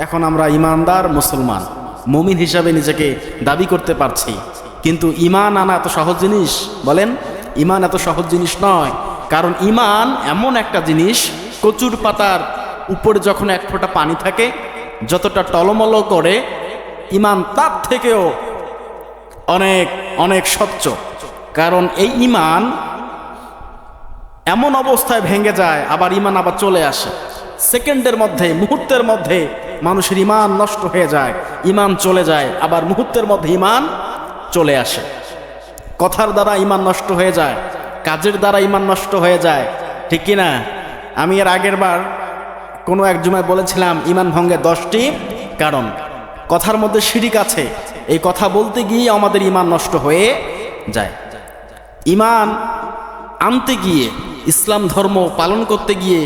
এখন আমরা ইমানদার মুসলমান, মমিন হিসাবে নিজেকে দাবি করতে পারছি। কিন্তু ইমান আনা এত সহজ জিনিস? বলেন, ইমান এত সহজ জিনিস নয়। কারণ ইমান এমন একটা জিনিস, কচুর পাতার উপরে যখন এক ফোঁটা পানি থাকে, যতটা টলমল করে, ইমান তার থেকেও অনেক অনেক স্বচ্ছ। কারণ এই ইমান এমন অবস্থায় ভেঙে যায়, আবার ইমান আবার চলে আসে। সেকেন্ডের মধ্যে, মুহূর্তের মধ্যে মানুষের ইমান নষ্ট হয়ে যায় ইমান চলে যায়, আবার মুহূর্তের মধ্যে ইমান চলে আসে। কথার দ্বারা ইমান নষ্ট হয়ে যায়, কাজের দ্বারা ইমান নষ্ট হয়ে যায়, ঠিক কি না আমি এর আগের বার কোনো এক জুমায় বলেছিলাম ইমান ভঙ্গে দশটি কারণ। কথার মধ্যে শিরিক আছে, এই কথা বলতে গিয়ে আমাদের ইমান নষ্ট হয়ে যায়। ইমান আনতে গিয়ে, ইসলাম ধর্ম পালন করতে গিয়ে,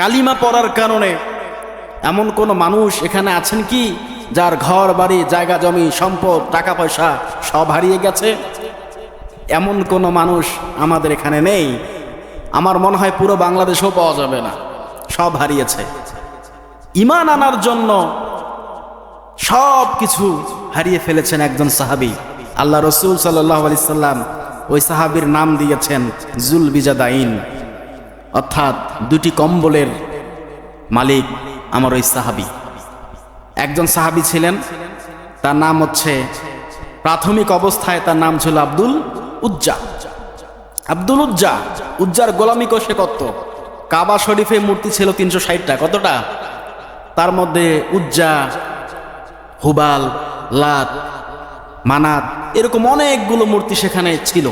কালিমা পড়ার কারণে এমন কোনো মানুষ এখানে আছেন কি, যার ঘর, বাড়ি, জায়গা, জমি, সম্পদ, টাকা, পয়সা সব হারিয়ে গেছে? এমন কোনো মানুষ আমাদের এখানে নেই। আমার মনে হয় পুরো বাংলাদেশেও পাওয়া যাবে না। সব হারিয়েছে। ইমান আনার জন্য সব কিছু হারিয়ে ফেলেছেন একজন সাহাবী। আল্লাহ রসুল সাল্লাহ আলি সাল্লাম ওই সাহাবীর নাম দিয়েছেন জুল বিজাদাইন অর্থাৎ দুটি কম্বলের মালিক। আমার ওই সাহাবী। একজন সাহাবী ছিলেন, তার নাম হচ্ছে প্রাথমিক অবস্থায় তার নাম ছিল আব্দুল উজ্জা। আব্দুল উজ্জা, উজ্জার গোলামি সে করত কাবা শরীফে মূর্তি ছিল তিনশো ষাটটা, কতটা? তার মধ্যে উজ্জা, হুবাল, লাত, মানাত, এরকম অনেকগুলো মূর্তি সেখানে ছিল।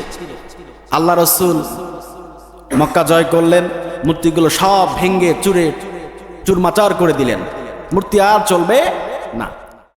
আল্লাহ রসুল মক্কা জয় করলেন, মূর্তিগুলো সব ভেঙ্গে চুরে চুরমাচার করে দিলেন। মূর্তি আর চলবে না।